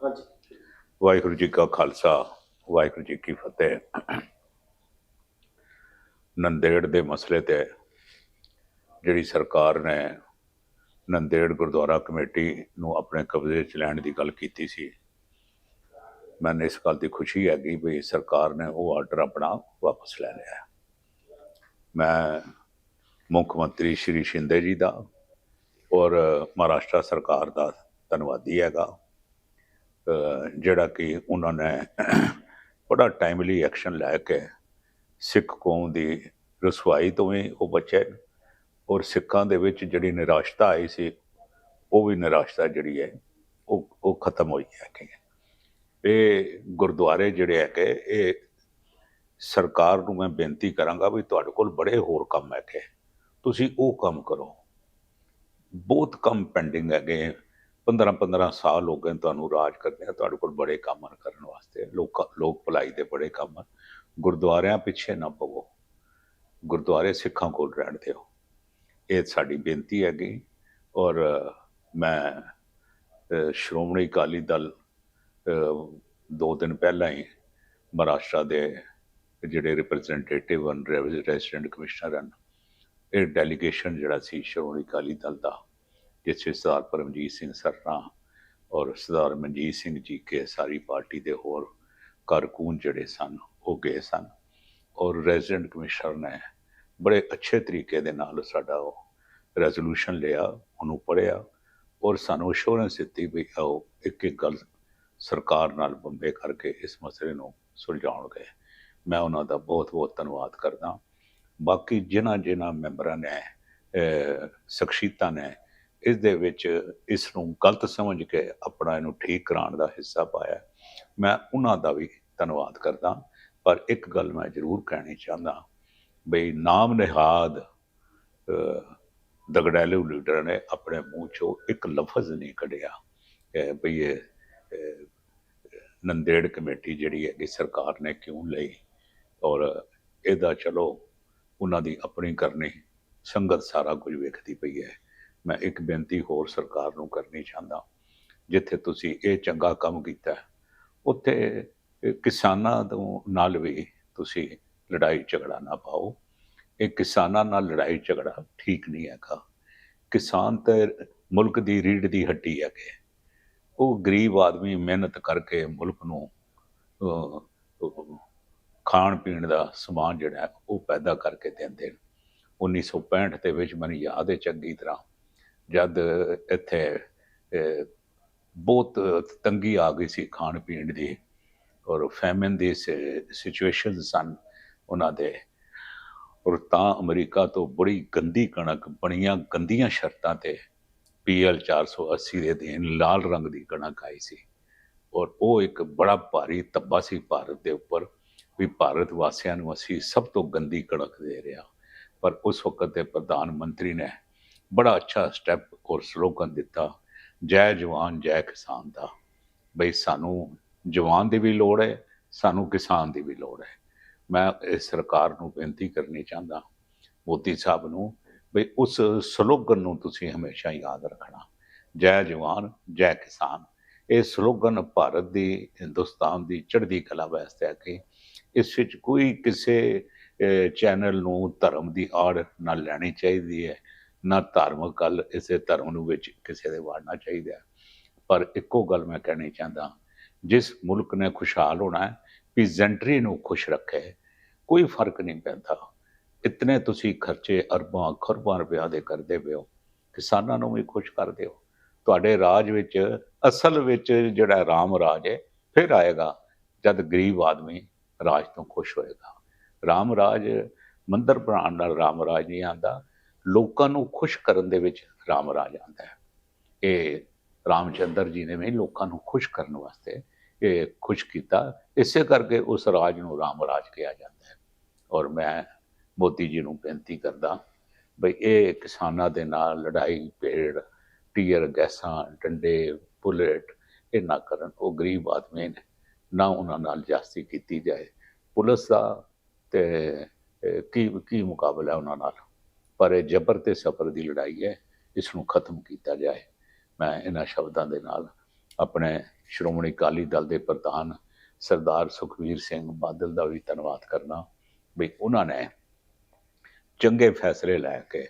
ਹਾਂਜੀ। ਵਾਹਿਗੁਰੂ ਜੀ ਕਾ ਖਾਲਸਾ, ਵਾਹਿਗੁਰੂ ਜੀ ਕੀ ਫਤਿਹ। ਨੰਦੇੜ ਦੇ ਮਸਲੇ ਤੇ ਜਿਹੜੀ ਸਰਕਾਰ ਨੇ ਨੰਦੇੜ ਗੁਰਦੁਆਰਾ ਕਮੇਟੀ ਨੂੰ ਆਪਣੇ ਕਬਜ਼ੇ 'ਚ ਲੈਣ ਦੀ ਗੱਲ ਕੀਤੀ ਸੀ, ਮੈਨੂੰ ਇਸ ਗੱਲ ਦੀ ਖੁਸ਼ੀ ਹੈਗੀ ਵੀ ਸਰਕਾਰ ਨੇ ਉਹ ਆਰਡਰ ਆਪਣਾ ਵਾਪਸ ਲੈ ਲਿਆ ਮੈਂ ਮੁੱਖ ਮੰਤਰੀ ਸ਼੍ਰੀ ਸ਼ਿੰਦੇ ਜੀ ਦਾ ਔਰ ਮਹਾਰਾਸ਼ਟਰ ਸਰਕਾਰ ਦਾ ਧੰਨਵਾਦੀ ਹੈਗਾ। ਜਿਹੜਾ ਕਿ ਉਹਨਾਂ ਨੇ ਬੜਾ ਟਾਈਮਲੀ ਐਕਸ਼ਨ ਲੈ ਕੇ ਸਿੱਖ ਕੌਮ ਦੀ ਰਸਵਾਈ ਤੋਂ ਵੀ ਉਹ ਬਚੇ ਔਰ ਸਿੱਖਾਂ ਦੇ ਵਿੱਚ ਜਿਹੜੀ ਨਿਰਾਸ਼ਤਾ ਆਈ ਸੀ, ਉਹ ਵੀ ਨਿਰਾਸ਼ਤਾ ਜਿਹੜੀ ਹੈ, ਉਹ ਉਹ ਖਤਮ ਹੋਈ ਹੈ ਕਿ ਇਹ ਗੁਰਦੁਆਰੇ ਜਿਹੜੇ ਹੈਗੇ, ਇਹ ਸਰਕਾਰ ਨੂੰ ਮੈਂ ਬੇਨਤੀ ਕਰਾਂਗਾ ਵੀ ਤੁਹਾਡੇ ਕੋਲ ਬੜੇ ਹੋਰ ਕੰਮ ਹੈਗੇ। ਤੁਸੀਂ ਉਹ ਕੰਮ ਕਰੋ। ਬਹੁਤ ਕੰਮ ਪੈਂਡਿੰਗ ਹੈਗੇ। 15 15 ਸਾਲ ਹੋ ਗਏ ਤੁਹਾਨੂੰ ਰਾਜ ਕਰਦੇ ਆ, ਤੁਹਾਡੇ ਕੋਲ ਬੜੇ ਕੰਮ ਹਨ ਕਰਨ ਵਾਸਤੇ। ਲੋਕ ਲੋਕ ਭਲਾਈ ਦੇ ਬੜੇ ਕੰਮ ਹਨ। ਗੁਰਦੁਆਰਿਆਂ ਪਿੱਛੇ ਨਾ ਪਵੋ ਗੁਰਦੁਆਰੇ ਸਿੱਖਾਂ ਕੋਲ ਰਹਿਣ ਦਿਓ। ਇਹ ਸਾਡੀ ਬੇਨਤੀ ਹੈਗੀ। ਔਰ, ਮੈਂ ਸ਼੍ਰੋਮਣੀ ਅਕਾਲੀ ਦਲ ਦੋ ਦਿਨ ਪਹਿਲਾਂ ਹੀ ਮਹਾਰਾਸ਼ਟਰ ਦੇ ਜਿਹੜੇ ਰਿਪਰੈਜ਼ੈਂਟੇਟਿਵ ਹਨ, ਰੈਜ਼ੀਡੈਂਟ ਕਮਿਸ਼ਨਰ ਹਨ, ਇਹ ਡੈਲੀਗੇਸ਼ਨ ਜਿਹੜਾ ਸੀ ਸ਼੍ਰੋਮਣੀ ਅਕਾਲੀ ਦਲ ਦਾ ਜਿਸ ਵਿੱਚ ਸਰਦਾਰ ਪਰਮਜੀਤ ਸਿੰਘ ਸਰਨਾ ਔਰ ਸਰਦਾਰ ਮਨਜੀਤ ਸਿੰਘ ਜੀ ਕੇ ਸਾਰੀ ਪਾਰਟੀ ਦੇ ਹੋਰ ਕਾਰਕੂਨ ਜਿਹੜੇ ਸਨ, ਉਹ ਗਏ ਸਨ ਔਰ ਰੈਜ਼ੀਡੈਂਟ ਕਮਿਸ਼ਨਰ ਨੇ ਬੜੇ ਅੱਛੇ ਤਰੀਕੇ ਦੇ ਨਾਲ ਸਾਡਾ ਉਹ ਰੈਜ਼ੋਲੂਸ਼ਨ ਲਿਆ, ਉਹਨੂੰ ਪੜ੍ਹਿਆ ਔਰ ਸਾਨੂੰ ਅਸ਼ੋਰੈਂਸ ਦਿੱਤੀ ਵੀ ਆਓ ਇੱਕ ਇੱਕ ਗੱਲ ਸਰਕਾਰ ਨਾਲ ਬੰਬੇ ਕਰਕੇ ਇਸ ਮਸਲੇ ਨੂੰ ਸੁਲਝਾਉਣਗੇ ਮੈਂ ਉਹਨਾਂ ਦਾ ਬਹੁਤ ਬਹੁਤ ਧੰਨਵਾਦ ਕਰਦਾ। ਬਾਕੀ ਜਿਨ੍ਹਾਂ ਜਿਨ੍ਹਾਂ ਮੈਂਬਰਾਂ ਨੇ ਸ਼ਖਸੀਅਤਾਂ ਨੇ ਇਸ ਦੇ ਵਿੱਚ ਇਸ ਨੂੰ ਗਲਤ ਸਮਝ ਕੇ ਆਪਣਾ ਇਹਨੂੰ ਠੀਕ ਕਰਾਉਣ ਦਾ ਹਿੱਸਾ ਪਾਇਆ। ਮੈਂ ਉਹਨਾਂ ਦਾ ਵੀ ਧੰਨਵਾਦ ਕਰਦਾ, ਪਰ ਇੱਕ ਗੱਲ ਮੈਂ ਜ਼ਰੂਰ ਕਹਿਣੀ ਚਾਹੁੰਦਾ, ਬਈ ਨਾਮ ਨਿਹਾਦ ਦਗੜੈਲੂ ਲੀਡਰ ਨੇ ਆਪਣੇ ਮੂੰਹ ਚੋਂ ਇੱਕ ਲਫ਼ਜ਼ ਨਹੀਂ ਕੱਢਿਆ। ਕਿ ਬਈ ਇਹ ਨੰਦੇੜ ਕਮੇਟੀ ਜਿਹੜੀ ਹੈਗੀ ਸਰਕਾਰ ਨੇ ਕਿਉਂ ਲਈ? ਔਰ ਇਹਦਾ ਚਲੋ, ਉਹਨਾਂ ਦੀ ਆਪਣੀ ਕਰਨੀ, ਸੰਗਤ ਸਾਰਾ ਕੁਝ ਵੇਖਦੀ ਪਈ ਹੈ। ਮੈਂ ਇੱਕ ਬੇਨਤੀ ਹੋਰ ਸਰਕਾਰ ਨੂੰ ਕਰਨੀ ਚਾਹੁੰਦਾ ਜਿੱਥੇ ਤੁਸੀਂ ਇਹ ਚੰਗਾ ਕੰਮ ਕੀਤਾ ਉੱਥੇ ਕਿਸਾਨਾਂ ਤੋਂ ਨਾਲ ਵੀ ਤੁਸੀਂ ਲੜਾਈ ਝਗੜਾ ਨਾ ਪਾਓ। ਇਹ ਕਿਸਾਨਾਂ ਨਾਲ ਲੜਾਈ ਝਗੜਾ ਠੀਕ ਨਹੀਂ ਹੈਗਾ। ਕਿਸਾਨ ਤਾਂ ਮੁਲਕ ਦੀ ਰੀੜ ਦੀ ਹੱਡੀ ਹੈਗੇ। ਉਹ ਗਰੀਬ ਆਦਮੀ ਮਿਹਨਤ ਕਰਕੇ ਮੁਲਕ ਨੂੰ ਖਾਣ ਪੀਣ ਦਾ ਸਮਾਨ ਜਿਹੜਾ ਉਹ ਪੈਦਾ ਕਰਕੇ ਦਿੰਦੇ ਨੇ। 1965 ਦੇ ਵਿੱਚ ਮੈਨੂੰ ਯਾਦ ਹੈ ਚੰਗੀ ਤਰ੍ਹਾਂ। ਜਦ ਇੱਥੇ ਬਹੁਤ ਤੰਗੀ ਆ ਗਈ ਸੀ ਖਾਣ ਪੀਣ ਦੀ ਔਰ ਫੈਮਿਨ ਦੀ ਸਿਚੁਏਸ਼ਨ ਸਨ ਉਹਨਾਂ ਦੇ। ਔਰ ਤਾਂ ਅਮਰੀਕਾ ਤੋਂ ਬੜੀ ਗੰਦੀ ਕਣਕ, ਬਣੀਆਂ ਗੰਦੀਆਂ ਸ਼ਰਤਾਂ ਤੇ ਪੀਐਲ 480 ਦੇ ਦੇਣ ਲਾਲ ਰੰਗ ਦੀ ਕਣਕ ਆਈ ਸੀ। ਔਰ ਉਹ ਇੱਕ ਬੜਾ ਭਾਰੀ ਤੱਬਾ ਸੀ ਭਾਰਤ ਦੇ ਉੱਪਰ ਵੀ ਭਾਰਤ ਵਾਸੀਆਂ ਨੂੰ ਅਸੀਂ ਸਭ ਤੋਂ ਗੰਦੀ ਕਣਕ ਦੇ ਰਿਹਾ। ਪਰ ਉਸ ਵਕਤ ਦੇ ਪ੍ਰਧਾਨ ਮੰਤਰੀ ਨੇ ਬੜਾ ਅੱਛਾ ਸਟੈਪ ਔਰ ਸਲੋਗਨ ਦਿੱਤਾ। ਜੈ ਜਵਾਨ, ਜੈ ਕਿਸਾਨ ਦਾ। ਬਈ ਸਾਨੂੰ ਜਵਾਨ ਦੀ ਵੀ ਲੋੜ ਹੈ, ਸਾਨੂੰ ਕਿਸਾਨ ਦੀ ਵੀ ਲੋੜ ਹੈ। ਮੈਂ ਇਸ ਸਰਕਾਰ ਨੂੰ ਬੇਨਤੀ ਕਰਨੀ ਚਾਹੁੰਦਾ, ਮੋਦੀ ਸਾਹਿਬ ਨੂੰ, ਬਈ ਉਸ ਸਲੋਗਨ ਨੂੰ ਤੁਸੀਂ ਹਮੇਸ਼ਾ ਯਾਦ ਰੱਖਣਾ। ਜੈ ਜਵਾਨ, ਜੈ ਕਿਸਾਨ। ਇਹ ਸਲੋਗਨ ਭਾਰਤ ਦੀ, ਹਿੰਦੁਸਤਾਨ ਦੀ ਚੜ੍ਹਦੀ ਕਲਾ ਵਾਸਤੇ ਆ ਕੇ ਇਸ ਵਿੱਚ ਕੋਈ ਕਿਸੇ ਚੈਨਲ ਨੂੰ ਧਰਮ ਦੀ ਆੜ ਨਾ ਲੈਣੀ ਚਾਹੀਦੀ ਹੈ। ਨਾ ਧਾਰਮਿਕ ਗੱਲ, ਇਸੇ ਧਰਮ ਨੂੰ ਵਿੱਚ ਕਿਸੇ ਦੇ ਵਾੜਨਾ ਚਾਹੀਦਾ ਪਰ ਇੱਕੋ ਗੱਲ ਮੈਂ ਕਹਿਣੀ ਚਾਹੁੰਦਾ, ਜਿਸ ਮੁਲਕ ਨੇ ਖੁਸ਼ਹਾਲ ਹੋਣਾ ਹੈ ਪੀਜ਼ੈਂਟਰੀ ਨੂੰ ਖੁਸ਼ ਰੱਖੇ, ਕੋਈ ਫ਼ਰਕ ਨਹੀਂ ਪੈਂਦਾ। ਇਤਨੇ ਤੁਸੀਂ ਖਰਚੇ ਅਰਬਾਂ, ਖਰਬਾਂ ਰੁਪਇਆ ਦੇ ਕਰਦੇ ਪਏ ਹੋ, ਕਿਸਾਨਾਂ ਨੂੰ ਵੀ ਖੁਸ਼ ਕਰਦੇ ਹੋ। ਤੁਹਾਡੇ ਰਾਜ ਵਿੱਚ, ਅਸਲ ਵਿੱਚ ਜਿਹੜਾ ਰਾਮ ਰਾਜ ਹੈ, ਫਿਰ ਆਏਗਾ, ਜਦ ਗਰੀਬ ਆਦਮੀ ਰਾਜ ਤੋਂ ਖੁਸ਼ ਹੋਏਗਾ। ਰਾਮ ਰਾਜ ਮੰਦਰ ਬਣਾਉਣ ਨਾਲ ਰਾਮ ਰਾਜ ਨਹੀਂ ਆਂਦਾ ਲੋਕਾਂ ਨੂੰ ਖੁਸ਼ ਕਰਨ ਦੇ ਵਿੱਚ ਰਾਮ ਰਾਜ ਆਂਦਾ ਹੈ। ਇਹ ਰਾਮਚੰਦਰ ਜੀ ਨੇ ਵੀ ਲੋਕਾਂ ਨੂੰ ਖੁਸ਼ ਕਰਨ ਵਾਸਤੇ ਇਹ ਖੁਸ਼ ਕੀਤਾ। ਇਸੇ ਕਰਕੇ ਉਸ ਰਾਜ ਨੂੰ ਰਾਮ ਰਾਜ ਕਿਹਾ ਜਾਂਦਾ ਹੈ। ਔਰ ਮੈਂ ਮੋਦੀ ਜੀ ਨੂੰ ਬੇਨਤੀ ਕਰਦਾ ਬਈ ਇਹ ਕਿਸਾਨਾਂ ਦੇ ਨਾਲ ਲੜਾਈ ਭੇੜ ਟੀਅਰ ਗੈਸਾਂ, ਡੰਡੇ, ਬੁਲੇਟ, ਇਹ ਨਾ ਕਰਨ। ਉਹ ਗਰੀਬ ਆਦਮੀ ਨੇ, ਨਾ ਉਹਨਾਂ ਨਾਲ ਜਾਸਤੀ ਕੀਤੀ ਜਾਏ। ਪੁਲਿਸ ਦਾ ਤੇ ਕੀ ਕੀ ਮੁਕਾਬਲਾ ਉਹਨਾਂ ਨਾਲ? ਪਰ ਇਹ ਜ਼ਬਰ ਤੇ ਸਬਰ ਦੀ ਲੜਾਈ ਹੈ ਇਸ ਨੂੰ ਖਤਮ ਕੀਤਾ ਜਾਏ। ਮੈਂ ਇਹਨਾਂ ਸ਼ਬਦਾਂ ਦੇ ਨਾਲ ਆਪਣੇ ਸ਼੍ਰੋਮਣੀ ਅਕਾਲੀ ਦਲ ਦੇ ਪ੍ਰਧਾਨ ਸਰਦਾਰ ਸੁਖਵੀਰ ਸਿੰਘ ਬਾਦਲ ਦਾ ਵੀ ਧੰਨਵਾਦ ਕਰਨਾ ਵੀ ਉਹਨਾਂ ਨੇ ਚੰਗੇ ਫੈਸਲੇ ਲੈ ਕੇ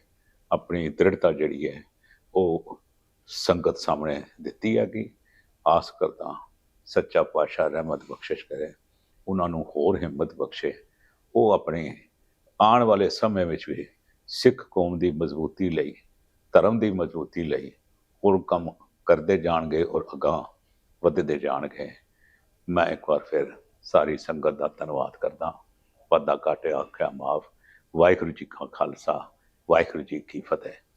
ਆਪਣੀ ਦ੍ਰਿੜਤਾ ਜਿਹੜੀ ਹੈ, ਉਹ ਸੰਗਤ ਸਾਹਮਣੇ ਦਿੱਤੀ ਹੈਗੀ। ਆਸ ਕਰਦਾ ਸੱਚਾ ਪਾਤਸ਼ਾਹ ਰਹਿਮਤ ਬਖਸ਼ਿਸ਼ ਕਰੇ, ਉਹਨਾਂ ਨੂੰ ਹੋਰ ਹਿੰਮਤ ਬਖਸ਼ੇ। ਉਹ ਆਪਣੇ ਆਉਣ ਵਾਲੇ ਸਮੇਂ ਵਿੱਚ ਵੀ ਸਿੱਖ ਕੌਮ ਦੀ ਮਜ਼ਬੂਤੀ ਲਈ, ਧਰਮ ਦੀ ਮਜ਼ਬੂਤੀ ਲਈ ਹੋਰ ਕੰਮ ਕਰਦੇ ਜਾਣਗੇ ਔਰ ਅਗਾਂਹ ਵਧਦੇ ਜਾਣਗੇ। ਮੈਂ ਇੱਕ ਵਾਰ ਫਿਰ ਸਾਰੀ ਸੰਗਤ ਦਾ ਧੰਨਵਾਦ ਕਰਦਾ। ਵਾਧਾ ਘਾਟੇ ਆਖਿਆ ਮਾਫ। ਵਾਹਿਗੁਰੂ ਜੀ ਕਾ ਖਾਲਸਾ, ਵਾਹਿਗੁਰੂ ਜੀ ਕੀ ਫਤਿਹ।